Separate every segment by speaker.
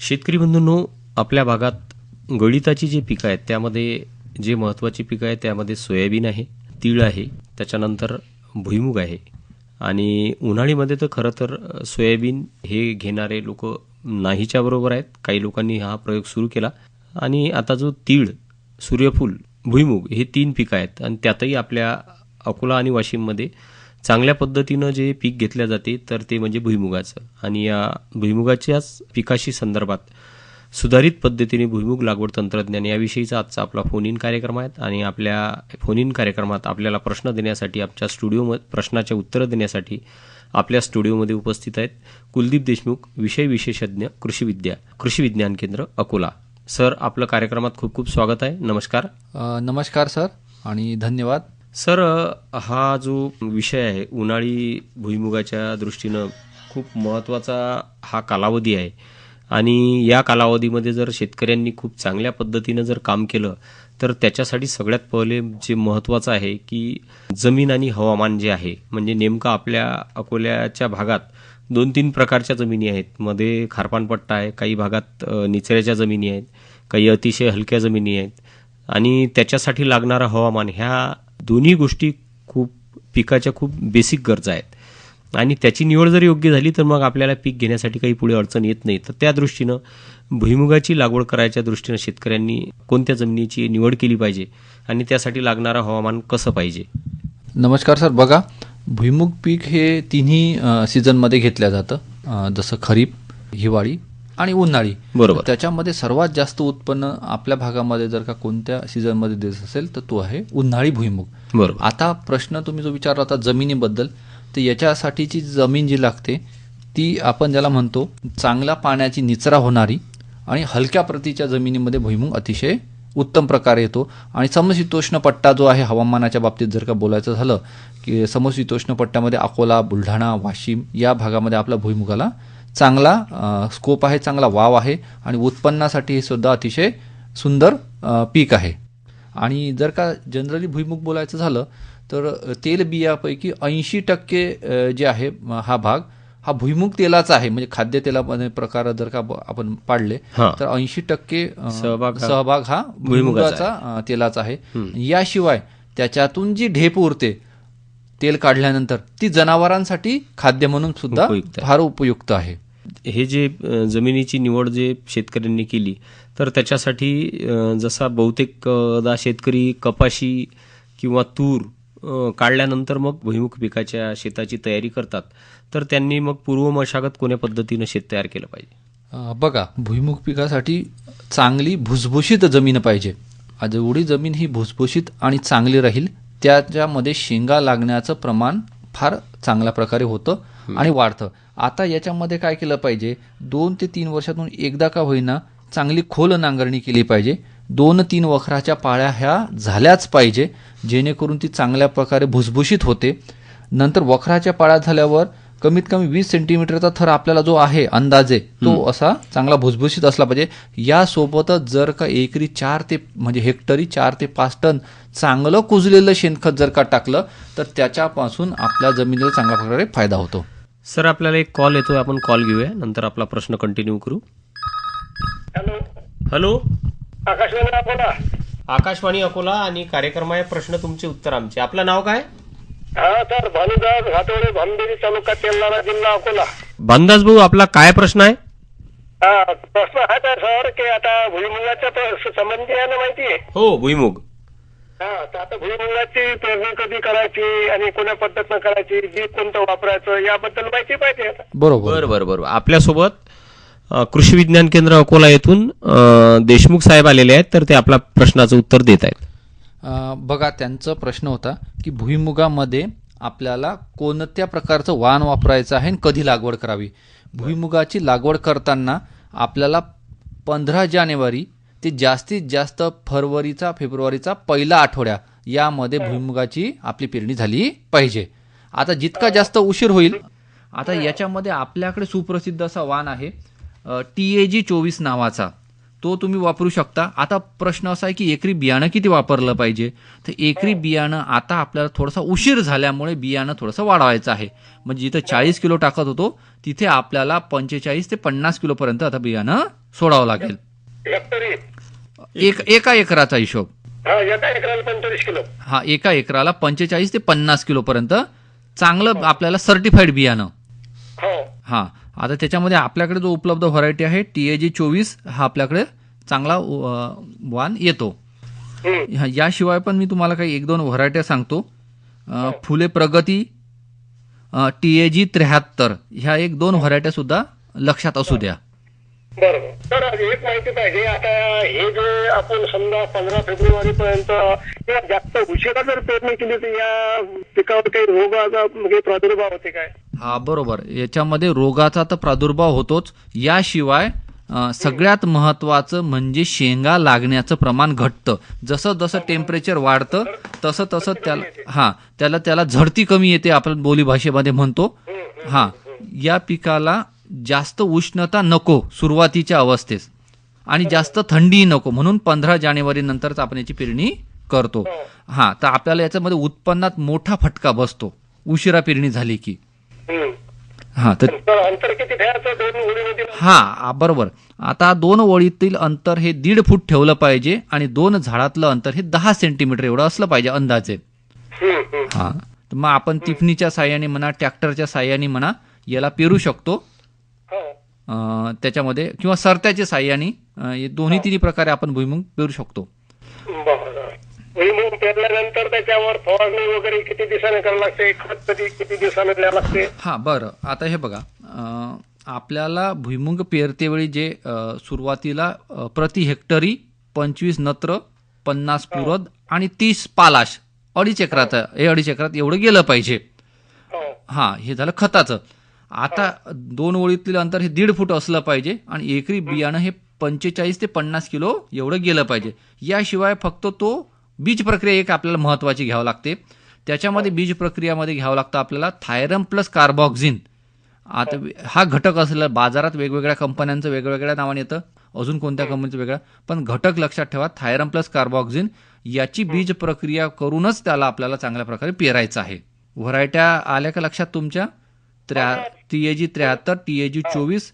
Speaker 1: शेतकरी बंधूंनो आपल्या भागात गळिताची जी पिकं आहेत त्यामध्ये जे महत्त्वाची पिकं आहेत त्यामध्ये सोयाबीन आहे तीळ आहे त्याच्यानंतर भुईमुग आहे. आणि उन्हाळीमध्ये तर खरं तर सोयाबीन हे घेणारे लोक नाहीच्या बरोबर आहेत. काही लोकांनी हा प्रयोग सुरू केला. आणि आता जो तीळ सूर्यफूल भुईमुग हे तीन पिकं आहेत. आणि त्यातही आपल्या अकोला आणि वाशिममध्ये चांगल्या पद्धतीनं जे पीक घेतल्या जाते तर ते म्हणजे भुईमुगाचं. आणि या भुईमुगाच्याच पिकाशी संदर्भात सुधारित पद्धतीने भुईमुग लागवड तंत्रज्ञान याविषयीचा आजचा आपला फोन इन कार्यक्रम आहे. आणि आपल्या फोन इन कार्यक्रमात आपल्याला प्रश्न देण्यासाठी आमच्या स्टुडिओमध्ये प्रश्नाचे उत्तरं देण्यासाठी आपल्या स्टुडिओमध्ये उपस्थित आहेत कुलदीप देशमुख विषय विशेषज्ञ कृषी विद्या कृषी विज्ञान केंद्र अकोला. सर आपलं कार्यक्रमात खूप खूप स्वागत आहे. नमस्कार.
Speaker 2: नमस्कार सर. आणि धन्यवाद.
Speaker 1: सर हा जो विषय आहे उन्हाळी भुईमुगाच्या दृष्टीनं खूप महत्त्वाचा हा कालावधी आहे. आणि या कालावधीमध्ये जर शेतकऱ्यांनी खूप चांगल्या पद्धतीनं जर काम केलं तर त्याच्यासाठी सगळ्यात पहिले जे महत्त्वाचं आहे की जमीन आणि हवामान जे आहे म्हणजे नेमकं आपल्या अकोल्याच्या भागात दोन तीन प्रकारच्या जमिनी आहेत. मध्ये खारपानपट्टा आहे काही भागात निचऱ्याच्या जमिनी आहेत काही अतिशय हलक्या जमिनी आहेत. आणि त्याच्यासाठी लागणारं हवामान ह्या दोन्ही गोष्टी खूप पिकाच्या खूप बेसिक गरजा आहेत. आणि त्याची निवड जर योग्य झाली तर मग आपल्याला पीक घेण्यासाठी काही पुढे अडचण येत नाही. तर त्या दृष्टीनं भुईमुगाची लागवड करायच्या दृष्टीनं शेतकऱ्यांनी कोणत्या जमिनीची निवड केली पाहिजे आणि त्यासाठी लागणारं हवामान कसं पाहिजे?
Speaker 2: नमस्कार सर. बघा भुईमुग पीक हे तिन्ही सीझनमध्ये घेतलं जातं. जसं खरीप हिवाळी आणि उन्हाळी.
Speaker 1: बरोबर.
Speaker 2: त्याच्यामध्ये सर्वात जास्त उत्पन्न आपल्या भागामध्ये जर का कोणत्या सीझनमध्ये देत असेल तर तो आहे उन्हाळी भुईमुग.
Speaker 1: बरोबर.
Speaker 2: आता प्रश्न तुम्ही जो विचारला होता जमिनीबद्दल तर याच्यासाठीची जमीन जी लागते ती आपण ज्याला म्हणतो चांगल्या पाण्याची निचरा होणारी आणि हलक्या प्रतीच्या जमिनीमध्ये भुईमुग अतिशय उत्तम प्रकारे येतो. आणि समशीतोष्ण पट्टा जो आहे हवामानाच्या बाबतीत जर का बोलायचं झालं की समशीतोष्ण पट्ट्यामध्ये अकोला बुलढाणा वाशिम या भागामध्ये आपल्या भुईमुगाला चांगला स्कोप आहे चांगला वाव आहे आणि उत्पन्नासाठी हे सुद्धा अतिशय सुंदर पीक आहे. आणि जर का जनरली भुईमुग बोलायचं झालं तर तेल बियापैकी ऐंशी टक्के जे आहे हा भाग हा भुईमुग तेलाचा आहे. म्हणजे खाद्यतेलामध्ये प्रकार जर का आपण पाडले. तर ऐंशी टक्के
Speaker 1: सहभाग हा
Speaker 2: सहभाग हा भुईमुगाचा तेलाचा आहे. याशिवाय त्याच्यातून जी ढेप उरते तेल काढल्यानंतर ती जनावरांसाठी खाद्य म्हणून सुद्धा. फार उपयुक्त आहे.
Speaker 1: हे जे जमिनीची निवड जे शेतकऱ्यांनी केली तर त्याच्यासाठी जसा बहुतेक अ, दा शेतकरी कपाशी किंवा तूर काढल्यानंतर मग भुईमुख पिकाच्या शेताची तयारी करतात तर त्यांनी मग पूर्व मशागत कोण्या पद्धतीनं शेत तयार केलं पाहिजे?
Speaker 2: बघा भुईमुग पिकासाठी चांगली भुसभुशीत जमीन पाहिजे. जेवढी जमीन ही भुसभुशीत आणि चांगली राहील त्याच्यामध्ये शेंगा लागण्याचं प्रमाण फार चांगल्या प्रकारे होतं आणि वाढतं. आता याच्यामध्ये काय केलं पाहिजे? दोन ते तीन वर्षातून एकदा का होईना चांगली खोल नांगरणी केली पाहिजे. दोन तीन वखराच्या पाळ्या ह्या झाल्याच पाहिजे जेणेकरून ती चांगल्या प्रकारे भुसभुशीत होते. नंतर वखराच्या पाळ्या झाल्यावर कमीत कमी वीस सेंटीमीटरचा थर आपल्याला जो आहे अंदाजे तो असा चांगला भुसभुशीत असला पाहिजे. यासोबतच जर का एकरी चार ते म्हणजे हेक्टरी चार ते पाच टन चांगलं कुजलेलं शेणखत जर का टाकलं तर त्याच्यापासून आपल्या जमिनीला चांगल्या प्रकारे फायदा होतो.
Speaker 1: सर आपल्याला एक कॉल येतोय. आपण कॉल घेऊया. नंतर आपला प्रश्न कंटिन्यू करू.
Speaker 3: हॅलो.
Speaker 1: हॅलो.
Speaker 3: आकाशवाणी अकोला.
Speaker 1: आकाशवाणी अकोला आणि कार्यक्रम आहे प्रश्न तुमचे उत्तर आमचे. आपलं नाव काय?
Speaker 3: हा सर भानुदास घाटोळे भामदेवी तालुका तेलनारा जिल्हा अकोला.
Speaker 1: भानदास भाऊ आपला काय प्रश्न आहे?
Speaker 3: हा प्रश्न आहे तर सर की आता भुईमुगाच्या प- संबंधी आहे ना माहिती आहे.
Speaker 1: हो भुईमुग.
Speaker 3: हा तर आता भुईमुगाची पेरणी कधी करायची आणि कोण्या पद्धतीनं करायची बी कोणतं वापरायचं याबद्दल माहिती पाहिजे आता.
Speaker 2: बरोबर.
Speaker 1: बरं बरं बरं. आपल्यासोबत अ, कृषी विज्ञान केंद्र अकोला येथून अ, देशमुख साहेब आलेले आहेत तर ते आपल्या प्रश्नाचं उत्तर देत आहेत.
Speaker 2: बघा त्यांचा प्रश्न होता की भुईमुगामध्ये आपल्याला कोणत्या प्रकारचं वाण वापरायचं आहे आणि कधी लागवड करावी? भुईमुगाची लागवड करताना आपल्याला पंधरा जानेवारी ते जास्तीत जास्त फरवरीचा फेब्रुवारीचा पहिला आठवड्या यामध्ये भुईमुगाची आपली पेरणी झाली पाहिजे. आता जितका जास्त उशीर होईल आता याच्यामध्ये आपल्याकडे सुप्रसिद्ध असा वाण आहे टी ए जी चोवीस नावाचा. तो तुम्ही वापरू शकता. आता प्रश्न असा आहे की एकरी बियाणं किती वापरलं पाहिजे? तर एकरी बियाणं आता आपल्याला थोडासा उशीर झाल्यामुळे बियाणं थोडंसं वाढवायचं आहे. म्हणजे जिथं चाळीस किलो टाकत होतो तिथे आपल्याला पंचेचाळीस ते पन्नास किलोपर्यंत आता बियाणं सोडावं लागेल. एक एका एकराचा हिशोब.
Speaker 3: हा एका एकराला पंचवीस किलो.
Speaker 2: हा एका एकराला पंचेचाळीस ते पन्नास किलोपर्यंत चांगलं आपल्याला सर्टिफाईड बियाणं.
Speaker 3: हो.
Speaker 2: हा. आता त्याच्यामध्ये आपल्याकडे जो उपलब्ध व्हरायटी आहे टी ए जी चोवीस हा आपल्याकडे चांगला वाण येतो. याशिवाय पण मी तुम्हाला काही एक दोन व्हरायट्या सांगतो. फुले प्रगती टी ए जी त्र्याहत्तर ह्या एक दोन व्हरायट्या सुद्धा लक्षात असू द्या.
Speaker 3: बरोबर. तर एक माहिती पाहिजे आता हे जे आपण समजा पंधरा फेब्रुवारी पर्यंत किंवा जास्त उशिरा जर पेरणी केली तर या पिकावर काही रोगाचा म्हणजे प्रादुर्भाव होते काय?
Speaker 2: हा बरोबर. याच्यामध्ये रोगाचा तर प्रादुर्भाव होतोच. याशिवाय सगळ्यात महत्वाचं म्हणजे शेंगा लागण्याचं प्रमाण घटतं. जसं जसं टेम्परेचर वाढतं तसं तसं त्याला हा त्याला त्याला झडती कमी येते आपण बोली भाषेमध्ये म्हणतो. हा या पिकाला जास्त उष्णता नको सुरुवातीच्या अवस्थेस. आणि जास्त थंडी नको. म्हणून पंधरा जानेवारी नंतरच आपण याची पेरणी करतो. हा. तर आपल्याला याच्यामध्ये उत्पन्नात मोठा फटका बसतो. उशिरा पेरणी झाली की. हा तर हा बरोबर. आता दोन ओळीतील अंतर हे दीड फूट ठेवलं पाहिजे आणि दोन झाडातलं अंतर हे दहा सेंटीमीटर एवढं असलं पाहिजे अंदाजे. हा तर मग आपण तिफणीच्या साह्याने म्हणा ट्रॅक्टरच्या साह्याने म्हणा याला पेरू शकतो.
Speaker 3: हो
Speaker 2: त्याच्यामध्ये किंवा सरत्याच्या साह्याने अं, हे दोन्ही तिन्ही प्रकारे आपण भुईमुग पेरू शकतो.
Speaker 3: भुईमूग पेरल्यानंतर त्याच्यावर फवारणी वगैरे किती दिवसाने लागते? खत कधी किती दिवसाने लागते?
Speaker 2: हा बरं. आता हे बघा. आपल्याला भुईमुग पेरतेवेळी जे सुरुवातीला प्रति हेक्टरी पंचवीस नत्र पन्नास पुरद आणि तीस पालाश अडीच एकरात हे अडीच एकरात एवढं गेलं पाहिजे.
Speaker 3: हो.
Speaker 2: हा हे झालं खताचं. आता दोन ओळीतील अंतर हे दीड फूट असलं पाहिजे आणि एकरी बियाणं हे पंचेचाळीस ते पन्नास किलो एवढं गेलं पाहिजे. याशिवाय फक्त तो बीज प्रक्रिया एक आपल्याला महत्वाची घ्यावं लागते. त्याच्यामध्ये बीज प्रक्रियामध्ये घ्यावं लागतं आपल्याला थायरम प्लस कार्बॉक्झिन आता हा. घटक असलेला बाजारात वेगवेगळ्या कंपन्यांचं वेगवेगळ्या नावाने येतं अजून कोणत्या कंपनीचं वेगळं पण घटक लक्षात ठेवा थायरम प्लस कार्बॉक्झिन याची बीज प्रक्रिया करूनच त्याला आपल्याला चांगल्या प्रकारे पेरायचं आहे. व्हरायट्या आल्या का लक्षात तुमच्या? त्र्या टी ए जी त्र्याहत्तर टी ए जी चोवीस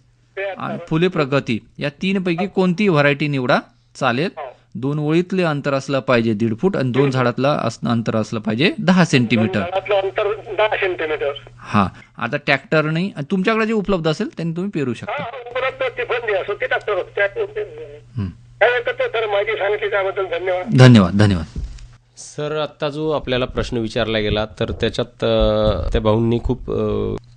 Speaker 2: आणि फुले प्रगती. या तीन पैकी कोणती व्हरायटी निवडा? चालेल. दोन ओळीतले अंतर असलं पाहिजे दीड फूट आणि दोन झाडातलं अंतर असलं पाहिजे दहा सेंटीमीटर. हा. आता ट्रॅक्टरने आणि तुमच्याकडे जे उपलब्ध असेल त्यांनी तुम्ही पेरू शकता.
Speaker 3: नाही धन्यवाद.
Speaker 2: धन्यवाद धन्यवाद.
Speaker 1: सर आत्ता जो आपल्याला प्रश्न विचारला गेला तर त्याच्यात त्या भाऊंनी खूप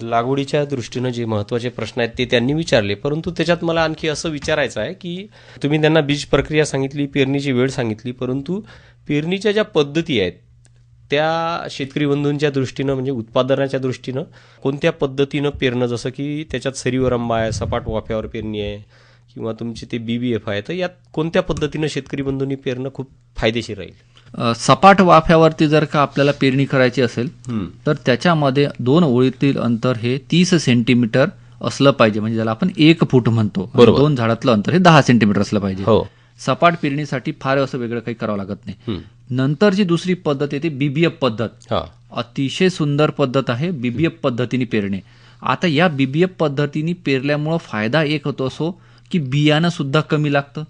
Speaker 1: लागवडीच्या दृष्टीनं जे महत्त्वाचे प्रश्न आहेत ते त्यांनी विचारले. परंतु त्याच्यात मला आणखी असं विचारायचं आहे की तुम्ही त्यांना बीज प्रक्रिया सांगितली पेरणीची वेळ सांगितली परंतु पेरणीच्या ज्या पद्धती आहेत त्या शेतकरी बंधूंच्या दृष्टीनं म्हणजे उत्पादनाच्या दृष्टीनं कोणत्या पद्धतीनं पेरणं? जसं की त्याच्यात सरीवर आंबा आहे सपाट वाफ्यावर पेरणी आहे किंवा तुमची ते बी बी एफ आहे तर यात कोणत्या पद्धतीनं शेतकरी बंधूंनी पेरणं खूप फायदेशीर राहील?
Speaker 2: सपाट वाफ्यावरती जर का आपल्याला पेरणी करायची असेल. तर त्याच्यामध्ये दोन ओळीतील अंतर हे तीस सेंटीमीटर असलं पाहिजे. म्हणजे ज्याला आपण एक फूट म्हणतो. दोन झाडातलं अंतर हे दहा सेंटीमीटर असलं पाहिजे.
Speaker 1: हो.
Speaker 2: सपाट पेरणीसाठी फार असं वेगळं काही करावं लागत नाही. नंतरची दुसरी पद्धत येते बीबीएफ पद्धत. अतिशय सुंदर पद्धत आहे बीबीएफ पद्धतीने पेरणे. आता या बीबीएफ पद्धतीने पेरल्यामुळं फायदा एक होतो असो की बियाणं सुद्धा कमी लागतं.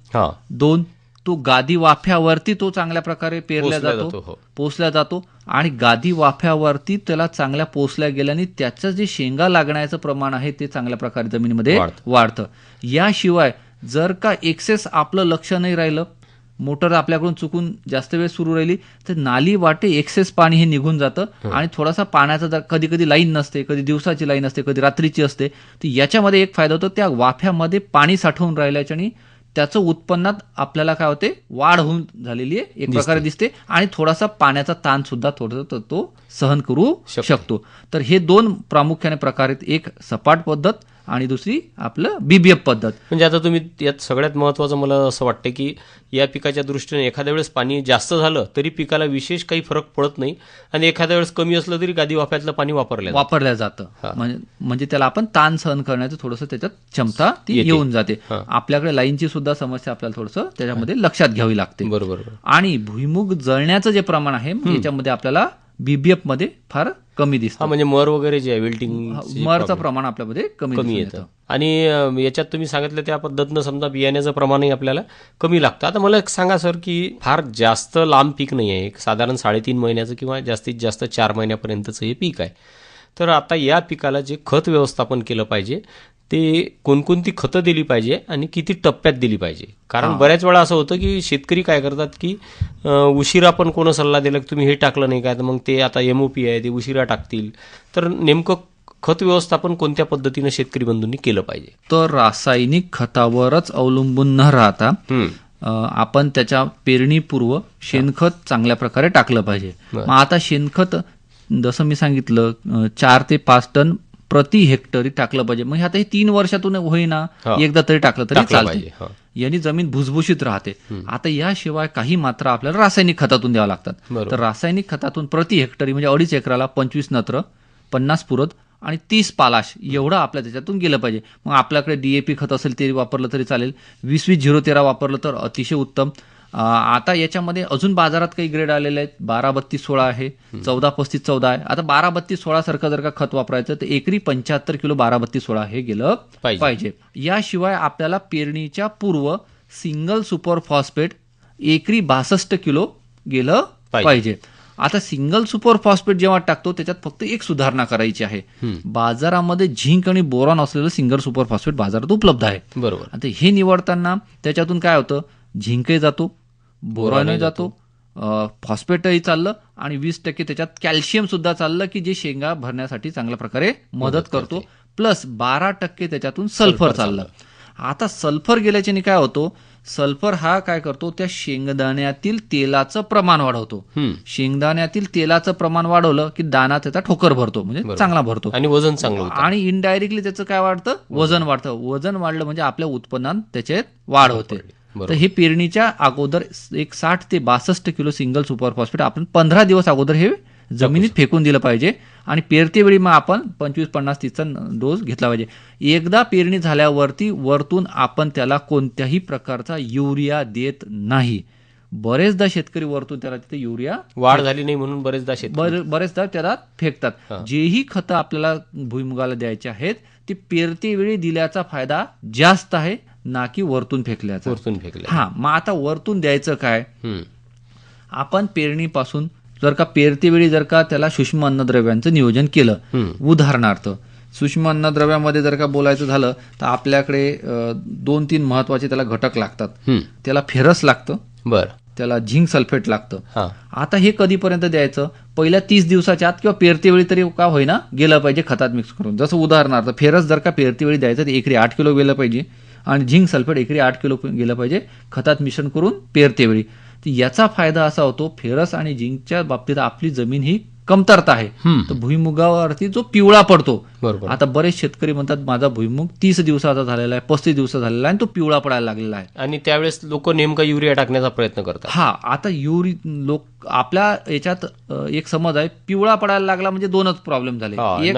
Speaker 2: दोन तो गादी वाफ्यावरती तो चांगल्या प्रकारे पेरला जातो
Speaker 1: हो.
Speaker 2: पोसला जातो आणि गादी वाफ्यावरती त्याला चांगल्या पोसल्या गेल्याने त्याचं जे शेंगा लागण्याचं प्रमाण आहे ते चांगल्या प्रकारे जमिनीमध्ये
Speaker 1: वाढतं.
Speaker 2: याशिवाय जर का एक्सेस आपलं लक्ष नाही राहिलं मोटर आपल्याकडून चुकून जास्त वेळ सुरू राहिली तर नाली वाटे एक्सेस पाणी हे निघून जातं आणि थोडासा पाण्याचा कधी कधी लाईन नसते कधी दिवसाची लाईन असते कधी रात्रीची असते तर याच्यामध्ये एक फायदा होतो त्या वाफ्यामध्ये पाणी साठवून राहिल्याच्याने त्याचं उत्पन्नात आपल्याला काय होते? वाढ होऊन झालेली आहे. एक प्रकारे दिसते. आणि थोडासा पाण्याचा ताण सुद्धा थोडं तो सहन करू
Speaker 1: शकते.
Speaker 2: शकतो. तर हे दोन प्रामुख्याने प्रकार आहेत एक सपाट पद्धत आणि दुसरी आपलं बीबीएफ पद्धत
Speaker 1: म्हणजे आता तुम्ही यात सगळ्यात महत्वाचं मला असं वाटतं की या पिकाच्या दृष्टीने एखाद्या वेळेस पाणी जास्त झालं तरी पिकाला विशेष काही फरक पडत नाही आणि एखाद्या वेळेस कमी असलं तरी गादी वाफ्यातलं पाणी वापरलं जातं.
Speaker 2: वापरल्या जातं. म्हणजे त्याला आपण ताण सहन करण्याचं थोडंसं त्याच्यात क्षमता ती. येऊन जाते. आपल्याकडे लाईनची सुद्धा समस्या आपल्याला थोडंसं त्याच्यामध्ये लक्षात घ्यावी लागते
Speaker 1: बरोबर बरोबर.
Speaker 2: आणि भुईमुग जळण्याचं जे प्रमाण आहे याच्यामध्ये आपल्याला बीबीएफमध्ये फार कमी दिसतं.
Speaker 1: म्हणजे मर वगैरे जे आहे विल्टिंग
Speaker 2: मरचं प्रमाण आपल्यामध्ये कमी
Speaker 1: कमी येतं. आणि याच्यात तुम्ही सांगितलं त्या पद्धतीनं समजा बियाण्याचं प्रमाणही आपल्याला कमी लागतं. आता मला एक सांगा सर की फार जास्त लांब पीक नाही आहे. साधारण साडेतीन महिन्याचं किंवा जास्तीत जास्त चार महिन्यापर्यंतचं हे पीक आहे. तर आता या पिकाला जे खत व्यवस्थापन केलं पाहिजे ते कोणकोणती खतं दिली पाहिजे आणि किती टप्प्यात दिली पाहिजे. कारण बऱ्याच वेळा असं होतं की शेतकरी काय करतात की उशिरा पण कोण सल्ला दिला की तुम्ही हे टाकलं नाही काय तर मग ते आता एम ओ पी आहे ते उशिरा टाकतील. तर नेमकं खत व्यवस्थापन कोणत्या पद्धतीनं शेतकरी बंधूंनी केलं पाहिजे?
Speaker 2: तर रासायनिक खतावरच अवलंबून न राहता आपण त्याच्या पेरणीपूर्व शेणखत चांगल्या प्रकारे टाकलं पाहिजे. मग आता शेणखत जसं मी सांगितलं चार ते पाच टन प्रति हेक्टरी टाकलं पाहिजे. मग आता हे तीन वर्षातून होईना. एकदा तरी टाकलं तरी चालते. यांनी जमीन भुसभुशीत राहते. आता याशिवाय काही मात्रा आपल्याला रासायनिक खतातून द्याव्या लागतात. तर रासायनिक खतातून प्रति हेक्टरी म्हणजे अडीच एकराला पंचवीस नत्र पन्नास पुरत आणि तीस पालाश एवढं आपल्या त्याच्यातून गेलं पाहिजे. मग आपल्याकडे डीएपी खत असेल ते वापरलं तरी चालेल. वीस वीस झिरो तेरा वापरलं तर अतिशय उत्तम. आता याच्यामध्ये अजून बाजारात काही ग्रेड आलेले आहेत. बारा बत्तीस सोळा आहे. चौदा पस्तीस चौदा आहे. आता बारा बत्तीस सोळा सारखं जर का खत वापरायचं तर एकरी पंच्याहत्तर किलो बारा बत्तीस सोळा हे गेलं
Speaker 1: पाहिजे.
Speaker 2: याशिवाय आपल्याला पेरणीच्या पूर्व सिंगल सुपर फॉस्फेट एकरी बासष्ट किलो गेलं
Speaker 1: पाहिजे.
Speaker 2: पाहिजे. आता सिंगल सुपर फॉस्फेट जेव्हा टाकतो त्याच्यात फक्त एक सुधारणा करायची आहे. बाजारामध्ये झिंक आणि बोरॉन असलेलं सिंगल सुपर फॉस्फेट बाजारात उपलब्ध आहे.
Speaker 1: बरोबर.
Speaker 2: आता हे निवडताना त्याच्यातून काय होतं? झिंकही जातो. बोरॉनही जातो. फॉस्फेटही चाललं आणि वीस टक्के त्याच्यात कॅल्शियम सुद्धा चाललं की जे शेंगा भरण्यासाठी चांगल्या प्रकारे मदत करतो. प्लस बारा टक्के त्याच्यातून सल्फर चाललं. आता सल्फर गेल्याच्याने काय होतो? सल्फर हा काय करतो? त्या शेंगदाण्यातील तेलाचं प्रमाण वाढवतो. शेंगदाण्यातील तेलाचं प्रमाण वाढवलं की दाना त्याचा ठोकर भरतो म्हणजे चांगला भरतो.
Speaker 1: आणि वजन चांगलं होतं.
Speaker 2: आणि इनडायरेक्टली त्याचं काय वाढतं? वजन. वाढतं. वजन वाढलं म्हणजे आपल्या उत्पन्नात त्याच्यात वाढ होते. तर हे पेरणीच्या अगोदर एक साठ ते बासष्ट किलो सिंगल सुपर फॉस्फेट आपण पंधरा दिवस अगोदर हे जमिनीत फेकून दिलं पाहिजे आणि पेरतेवेळी मग आपण पंचवीस पन्नास तीसचा डोस घेतला पाहिजे. एकदा पेरणी झाल्यावरती वरतून आपण त्याला कोणत्याही प्रकारचा युरिया देत नाही. बरेचदा शेतकरी वरतून त्याला तिथे युरिया
Speaker 1: वाढ झाली नाही म्हणून बरेचदा शेतकरी
Speaker 2: बर- बरेचदा त्याला फेकतात. जेही खतं आपल्याला भुईमुगाला द्यायचे आहेत ती पेरते वेळी दिल्याचा फायदा जास्त आहे. ना की वरतून फेकल्याचा.
Speaker 1: वरतून फेकले
Speaker 2: हा मग आता वरतून द्यायचं काय. आपण पेरणीपासून जर का पेरतेवेळी जर का त्याला सूक्ष्म अन्नद्रव्यांचं नियोजन केलं. उदाहरणार्थ सूक्ष्म अन्नद्रव्यामध्ये जर का बोलायचं झालं तर आपल्याकडे दोन तीन महत्त्वाचे त्याला घटक लागतात. त्याला फेरस लागतं.
Speaker 1: बर.
Speaker 2: त्याला झिंक सल्फेट लागतं. आता हे कधीपर्यंत द्यायचं? पहिल्या तीस दिवसाच्या आत किंवा पेरतेवेळी तरी का होईना गेलं पाहिजे खतात मिक्स करून. जसं उदाहरणार्थ फेरस जर का पेरतेवेळी द्यायचं तर एकरी आठ किलो गेलं पाहिजे. आणि झिंक सल्फेट एकरी आठ किलो गेलं पाहिजे. खतात मिश्रण करून पेरतेवेळी. याचा फायदा असा होतो फेरस आणि झिंकच्या बाबतीत आपली जमीन ही कमतरता आहे. तर भुईमुगावरती जो पिवळा पडतो
Speaker 1: बरोबर.
Speaker 2: आता बरेच शेतकरी म्हणतात माझा भुईमुग तीस दिवसाचा झालेला आहे पस्तीस दिवसाचा झालेला आहे आणि तो पिवळा पडायला लागलेला आहे.
Speaker 1: आणि त्यावेळेस लोक नेमका युरिया टाकण्याचा प्रयत्न करतात.
Speaker 2: हा आता युरी लोक आपल्या याच्यात एक समज आहे पिवळा पडायला लागला म्हणजे दोनच प्रॉब्लेम झाले. एक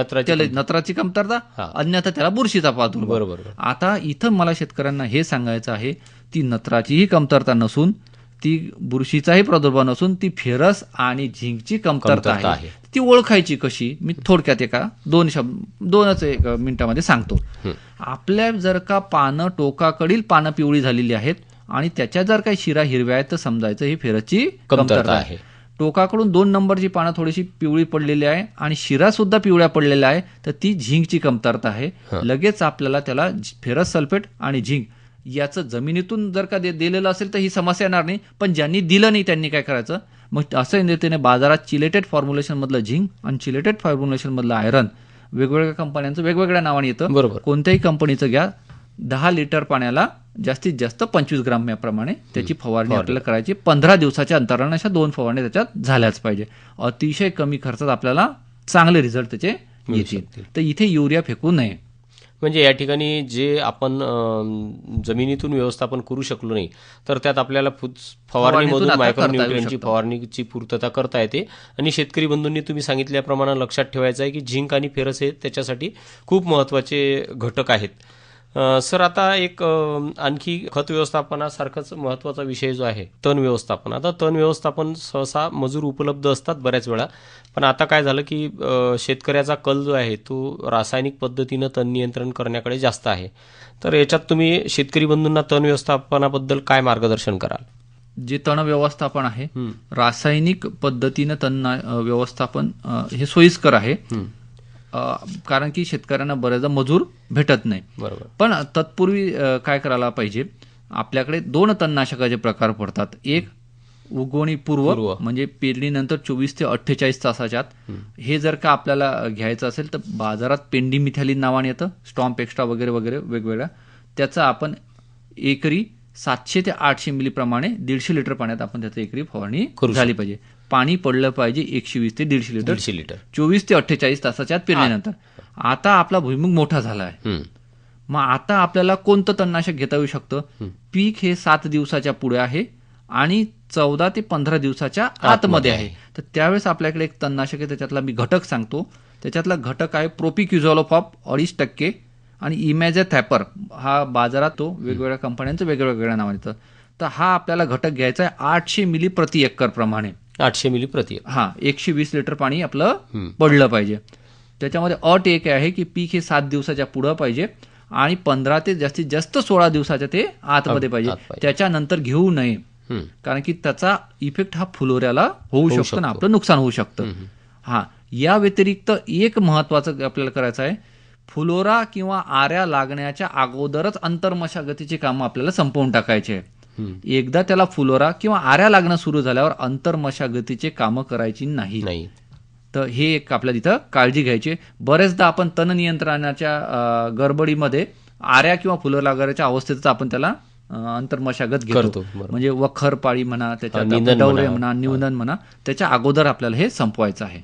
Speaker 1: नत्राची
Speaker 2: कमतरता. अन्यथा त्याला बुरशीचा
Speaker 1: बरोबर बरोबर.
Speaker 2: आता इथं मला शेतकऱ्यांना हे सांगायचं आहे ती नत्राचीही कमतरता नसून ती बुरशीचाही प्रादुर्भाव नसून ती फेरस आणि झिंकची कमतरता आहे. ती ओळखायची कशी? मी थोडक्यात एका दोन शब्द दोनच एक मिनिटामध्ये सांगतो. आपल्या जर का पानं टोकाकडील पानं पिवळी झालेली आहेत आणि त्याच्या जर काही शिरा हिरव्या आहेत तर समजायचं ही फेरसची
Speaker 1: कमतरता आहे.
Speaker 2: टोकाकडून दोन नंबरची पानं थोडीशी पिवळी पडलेली आहे आणि शिरा सुद्धा पिवळ्या पडलेल्या आहे तर ती झिंकची कमतरता आहे. लगेच आपल्याला त्याला फेरस सल्फेट आणि झिंक याचं जमिनीतून जर का दे- दिलेलं असेल तर ही समस्या येणार नाही. पण ज्यांनी दिलं नाही त्यांनी काय करायचं? मग असं रीतीने बाजारात चिलेटेड फॉर्म्युलेशन मधलं झिंक आणि चिलेटेड फॉर्म्युलेशन मधलं आयरन वेगवेगळ्या कंपन्यांचं वेगवेगळ्या नावाने येतं.
Speaker 1: बरोबर.
Speaker 2: कोणत्याही कंपनीचं घ्या. दहा लिटर पाण्याला जास्तीत जास्त पंचवीस ग्राम याप्रमाणे त्याची फवारणी आपल्याला करायची. पंधरा दिवसाच्या अंतराने अशा दोन फवारणी त्याच्यात झाल्याच पाहिजे. अतिशय कमी खर्चात आपल्याला चांगले रिझल्ट त्याचे येतील. तर इथे युरिया फेकू नये.
Speaker 1: म्हणजे या ठिकाणी जे आपण जमिनीतून व्यवस्थापन करू शकलो नाही तर त्यात आपल्याला फवारणीमधून मायक्रोन्युट्रियनची. फवारणीची पूर्तता करता येते आणि शेतकरी बंधूंनी तुम्ही सांगितल्याप्रमाणे लक्षात ठेवायचं आहे की झिंक आणि फेरस हे त्याच्यासाठी खूप महत्त्वाचे घटक आहेत सर आता एक आणखी खत व्यवस्थापनासारखाच महत्त्वाचा विषय जो आहे तण व्यवस्थापन. आता तण व्यवस्थापन सहसा मजूर उपलब्ध असतात बऱ्याच वेळा. पण आता काय झालं की शेतकऱ्याचा कल जो आहे तो रासायनिक पद्धतीनं तण नियंत्रण करण्याकडे जास्त आहे. तर याच्यात तुम्ही शेतकरी बंधूंना तण व्यवस्थापनाबद्दल काय मार्गदर्शन कराल?
Speaker 2: जे तण व्यवस्थापन आहे. रासायनिक पद्धतीनं तण व्यवस्थापन हे सोयीस्कर आहे. कारण की शेतकऱ्यांना बऱ्याचदा मजूर भेटत नाही.
Speaker 1: बरोबर.
Speaker 2: पण तत्पूर्वी काय करायला पाहिजे? आपल्याकडे दोन तणनाशकाचे प्रकार पडतात. एक उगवणी पूर्व.
Speaker 1: पूर्व.
Speaker 2: म्हणजे पेरणीनंतर चोवीस ते अठ्ठेचाळीस तासाच्या आत हे जर का आपल्याला घ्यायचं असेल तर बाजारात पेंडीमिथॅलिन नावाने येतं. स्टॉम्प एक्स्ट्रा वगैरे वगैरे वेगवेगळ्या. त्याचा आपण एकरी सातशे ते आठशे मिलीप्रमाणे दीडशे लिटर पाण्यात आपण त्याचं एकरी फवारणी झाली पाहिजे. पाणी पडलं पाहिजे एकशे वीस ते दीडशे लिटर.
Speaker 1: दीडशे लिटर.
Speaker 2: चोवीस ते अठ्ठेचाळीस तासाच्या आत पेरणीनंतर आता आपला भुईमुग मोठा झाला आहे
Speaker 1: हं.
Speaker 2: मग आता आपल्याला कोणतं तणनाशक घेता येऊ शकतं? पीक हे सात दिवसाच्या पुढे आहे आणि चौदा ते पंधरा दिवसाच्या आतमध्ये आहे. तर त्यावेळेस आपल्याकडे एक तणनाशक आहे त्याच्यातला मी घटक सांगतो. त्याच्यातला घटक आहे प्रोपिक्युझॉलोफॉप अडीच टक्के आणि इमॅझा थॅपर हा बाजारात तो वेगवेगळ्या कंपन्यांचं वेगवेगळ्या नावाने येतं. तर हा आपल्याला घटक घ्यायचा आहे आठशे मिली प्रति एकर प्रमाणे.
Speaker 1: आठशे मिली प्रति.
Speaker 2: हा एकशे वीस लिटर पाणी आपलं. पडलं पाहिजे त्याच्यामध्ये अट एक आहे की पीक हे सात दिवसाच्या पुढं पाहिजे आणि पंधरा ते जास्तीत जास्त सोळा दिवसाच्या ते आतमध्ये
Speaker 1: आत
Speaker 2: पाहिजे
Speaker 1: पाहिजे.
Speaker 2: त्याच्यानंतर घेऊ नये. कारण की त्याचा इफेक्ट हा फुलोऱ्याला होऊ शकतो ना. आपलं नुकसान होऊ शकतं हा या व्यतिरिक्त एक महत्वाचं आपल्याला करायचं आहे फुलोरा किंवा आऱ्या लागण्याच्या अगोदरच अंतर्मशागतीची कामं आपल्याला संपवून टाकायचे आहे. एकदा त्याला फुलोरा किंवा आऱ्या लागणं सुरू झाल्यावर अंतर्मशागतीचे कामं करायची नाही. तर हे एक आपल्या तिथं काळजी घ्यायची. बरेचदा आपण तण नियंत्रणाच्या गडबडीमध्ये आऱ्या किंवा फुलं लागायच्या अवस्थेतच आपण त्याला अंतर्मशागत घेतो. म्हणजे वखर पाळी म्हणा डवरे
Speaker 1: म्हणा.
Speaker 2: म्हणा निवदन म्हणा त्याच्या अगोदर आपल्याला हे संपवायचं आहे.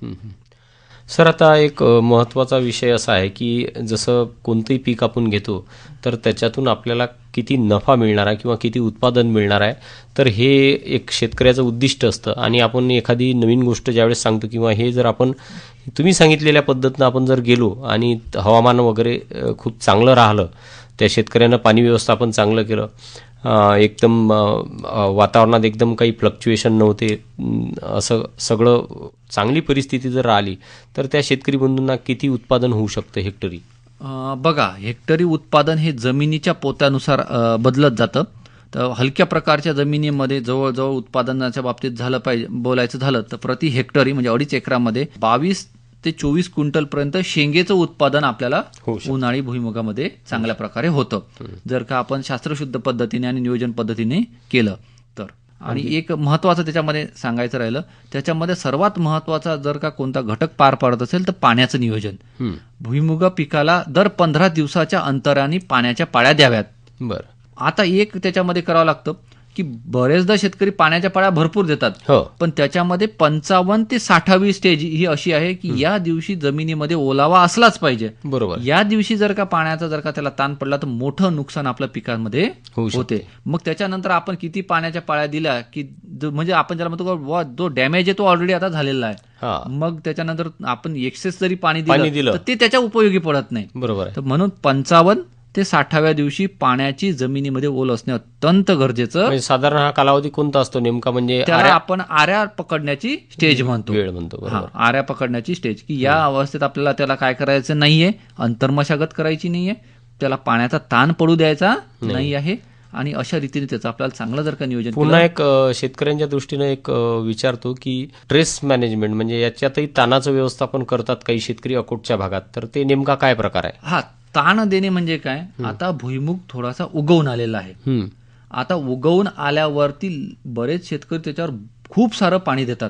Speaker 1: सर आता एक महत्त्वाचा विषय असा आहे की जसं कोणतंही पीक आपण घेतो तर त्याच्यातून आपल्याला किती नफा मिळणार आहे किंवा किती उत्पादन मिळणार आहे तर हे एक शेतकऱ्याचं उद्दिष्ट असतं. आणि आपण एखादी नवीन गोष्ट ज्यावेळेस सांगतो किंवा हे जर आपण तुम्ही सांगितलेल्या पद्धतीनं आपण जर गेलो आणि हवामान वगैरे खूप चांगलं राहिलं त्या शेतकऱ्यानं पाणी व्यवस्थापन चांगलं केलं एकदम वातावरणात एकदम काही फ्लक्च्युएशन नव्हते. असं सगळं चांगली परिस्थिती जर आली तर त्या शेतकरी बंधूंना किती उत्पादन होऊ शकतं हेक्टरी?
Speaker 2: बघा हेक्टरी उत्पादन हे जमिनीच्या पोत्यानुसार बदलत जातं. तर हलक्या प्रकारच्या जमिनीमध्ये जवळजवळ उत्पादनाच्या बाबतीत झालं पाहिजे बोलायचं झालं तर प्रति हेक्टरी म्हणजे अडीच एकरामध्ये बावीस ते चोवीस क्विंटल पर्यंत शेंगेचं उत्पादन आपल्याला. उन्हाळी भुईमुगामध्ये चांगल्या प्रकारे होतं. जर का आपण शास्त्रशुद्ध पद्धतीने आणि नियोजन पद्धतीने केलं तर. आणि एक महत्वाचं त्याच्यामध्ये सांगायचं राहिलं त्याच्यामध्ये सर्वात महत्त्वाचा जर का कोणता घटक पार पाडत असेल तर पाण्याचं नियोजन. भुईमुग पिकाला दर पंधरा दिवसाच्या अंतराने पाण्याच्या पाळ्या द्याव्यात.
Speaker 1: बरं.
Speaker 2: आता एक त्याच्यामध्ये करावं लागतं की बरेचदा शेतकरी पाण्याच्या पाळ्या भरपूर देतात.
Speaker 1: हो.
Speaker 2: पण त्याच्यामध्ये पंचावन्न ते साठावी स्टेज ही अशी आहे की या दिवशी जमिनीमध्ये ओलावा असलाच पाहिजे.
Speaker 1: बरोबर.
Speaker 2: या दिवशी जर का पाण्याचा जर का त्याला ताण पडला तर मोठं नुकसान आपल्या पिकांमध्ये. होते. मग त्याच्यानंतर आपण किती पाण्याच्या पाळ्या दिल्या की म्हणजे आपण ज्याला म्हणतो जो डॅमेज आहे तो ऑलरेडी आता झालेला आहे. मग त्याच्यानंतर आपण एक्सेस जरी पाणी दिलं. तर ते त्याच्या उपयोगी पडत नाही.
Speaker 1: बरोबर
Speaker 2: तर म्हणून पंचावन्न ते साठाव्या दिवशी पाण्याची जमिनीमध्ये ओल असणे अत्यंत गरजेचं.
Speaker 1: म्हणजे साधारण हा कालावधी कोणता असतो नेमका? म्हणजे
Speaker 2: त्याला आपण आऱ्या पकडण्याची स्टेज म्हणतो.
Speaker 1: वेळ म्हणतो
Speaker 2: आऱ्या पकडण्याची स्टेज. की या अवस्थेत आपल्याला त्याला काय करायचं नाहीये? अंतर्मशागत करायची नाहीये. त्याला पाण्याचा ताण पडू द्यायचा नाही. आहे. आणि अशा रीतीने त्याचं आपल्याला चांगलं जर का नियोजन
Speaker 1: पुन्हा एक शेतकऱ्यांच्या दृष्टीनं एक विचारतो की स्ट्रेस मॅनेजमेंट म्हणजे याच्यातही ताणाचं व्यवस्थापन करतात काही शेतकरी अकोटच्या भागात. तर ते नेमका काय प्रकार आहे?
Speaker 2: हा ताण देणे म्हणजे काय? आता भुईमुग थोडासा उगवून आलेला आहे.
Speaker 1: हं,
Speaker 2: आता उगवून आल्यावरती बरेच शेतकरी त्याच्यावर खूप सारं पाणी देतात.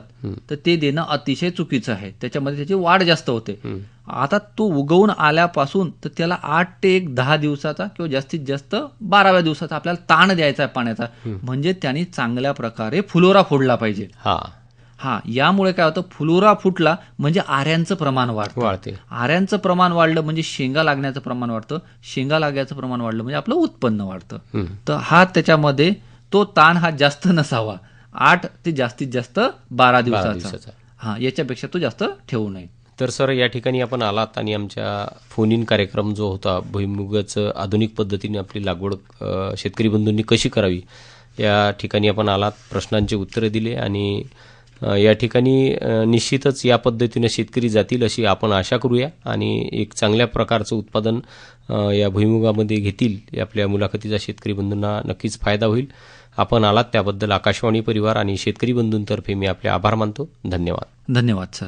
Speaker 2: तर ते देणं अतिशय चुकीचं आहे. त्याच्यामध्ये त्याची वाढ जास्त होते. आता तो उगवून आल्यापासून तर त्याला आठ ते एक दहा दिवसाचा किंवा जास्तीत जास्त बाराव्या दिवसाचा आपल्याला ताण द्यायचा आहे पाण्याचा. म्हणजे त्यांनी चांगल्या प्रकारे फुलोरा फोडला पाहिजे.
Speaker 1: हा
Speaker 2: यामुळे काय होतं फुलोरा फुटला म्हणजे आऱ्यांचं प्रमाण वाढतं.
Speaker 1: वाढते.
Speaker 2: आऱ्यांचं प्रमाण वाढलं म्हणजे शेंगा लागण्याचं प्रमाण वाढतं. शेंगा लागायचं प्रमाण वाढलं म्हणजे आपलं उत्पन्न वाढतं. तर हा त्याच्यामध्ये तो ताण हा जास्त नसावा. आठ ते जास्तीत जास्त बारा दिवसाचा. हा याच्यापेक्षा तो जास्त ठेवू नये.
Speaker 1: तर सर या ठिकाणी आपण आलात आणि आमच्या फोन इन कार्यक्रम जो होता भुईमुगाचं आधुनिक पद्धतीने आपली लागवड शेतकरी बंधूंनी कशी करावी या ठिकाणी आपण आलात प्रश्नांची उत्तरं दिले आणि या ठिकाणी निश्चितच या पद्धतीने शेतकरी जातील अशी आपण आशा करूया आणि एक चांगल्या प्रकारचं उत्पादन या भुईमुगामध्ये घेतील या आपल्या मुलाखतीचा शेतकरी बंधूंना नक्कीच फायदा होईल. आपण आलात त्याबद्दल आकाशवाणी परिवार आणि शेतकरी बंधूंतर्फे मी आपले आभार मानतो. धन्यवाद.
Speaker 2: धन्यवाद सर.